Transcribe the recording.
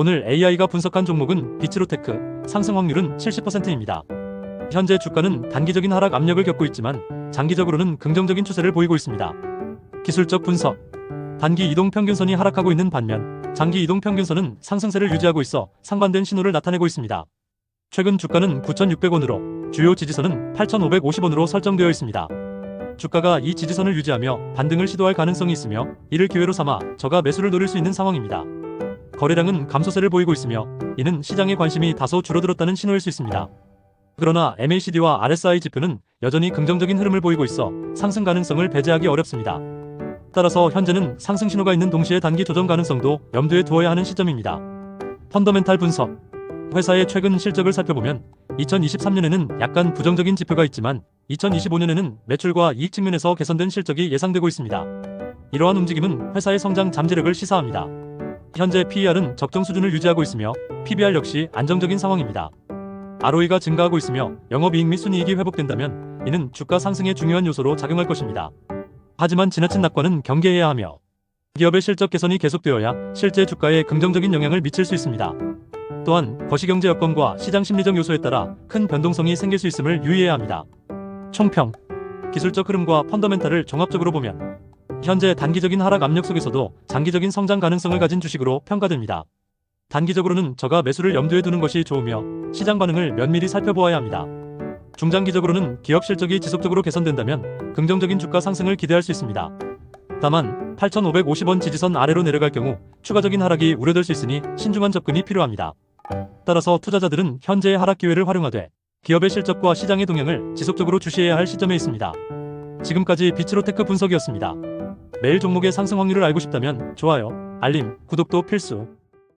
오늘 AI가 분석한 종목은 비츠로테크, 상승 확률은 70%입니다. 현재 주가는 단기적인 하락 압력을 겪고 있지만 장기적으로는 긍정적인 추세를 보이고 있습니다. 기술적 분석. 단기 이동 평균선이 하락하고 있는 반면 장기 이동 평균선은 상승세를 유지하고 있어 상반된 신호를 나타내고 있습니다. 최근 주가는 9,600원으로 주요 지지선은 8,550원으로 설정되어 있습니다. 주가가 이 지지선을 유지하며 반등을 시도할 가능성이 있으며 이를 기회로 삼아 저가 매수를 노릴 수 있는 상황입니다. 거래량은 감소세를 보이고 있으며 이는 시장의 관심이 다소 줄어들었다는 신호일 수 있습니다. 그러나 MACD와 RSI 지표는 여전히 긍정적인 흐름을 보이고 있어 상승 가능성을 배제하기 어렵습니다. 따라서 현재는 상승 신호가 있는 동시에 단기 조정 가능성도 염두에 두어야 하는 시점입니다. 펀더멘탈 분석 회사의 최근 실적을 살펴보면 2023년에는 약간 부정적인 지표가 있지만 2025년에는 매출과 이익 측면에서 개선된 실적이 예상되고 있습니다. 이러한 움직임은 회사의 성장 잠재력을 시사합니다. 현재 PER은 적정 수준을 유지하고 있으며 PBR 역시 안정적인 상황입니다. ROE가 증가하고 있으며 영업이익 및 순이익이 회복된다면 이는 주가 상승의 중요한 요소로 작용할 것입니다. 하지만 지나친 낙관은 경계해야 하며 기업의 실적 개선이 계속되어야 실제 주가에 긍정적인 영향을 미칠 수 있습니다. 또한 거시경제 여건과 시장 심리적 요소에 따라 큰 변동성이 생길 수 있음을 유의해야 합니다. 총평 기술적 흐름과 펀더멘탈을 종합적으로 보면 현재 단기적인 하락 압력 속에서도 장기적인 성장 가능성을 가진 주식으로 평가됩니다. 단기적으로는 저가 매수를 염두에 두는 것이 좋으며 시장 반응을 면밀히 살펴보아야 합니다. 중장기적으로는 기업 실적이 지속적으로 개선된다면 긍정적인 주가 상승을 기대할 수 있습니다. 다만 8,550원 지지선 아래로 내려갈 경우 추가적인 하락이 우려될 수 있으니 신중한 접근이 필요합니다. 따라서 투자자들은 현재의 하락 기회를 활용하되 기업의 실적과 시장의 동향을 지속적으로 주시해야 할 시점에 있습니다. 지금까지 비츠로테크 분석이었습니다. 매일 종목의 상승 확률을 알고 싶다면 좋아요, 알림, 구독도 필수.